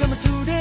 come today.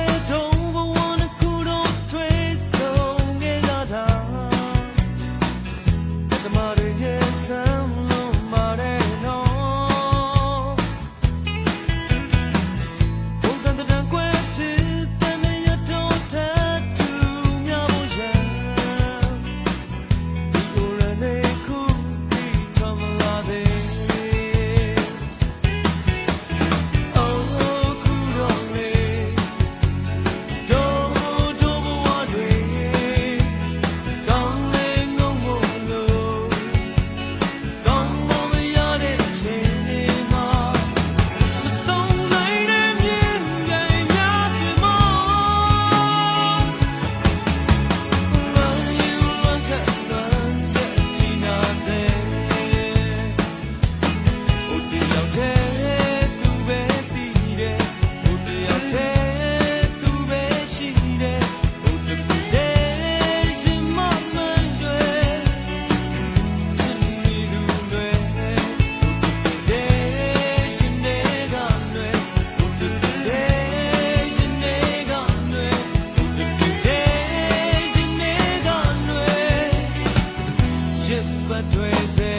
ပတ်တွေစေ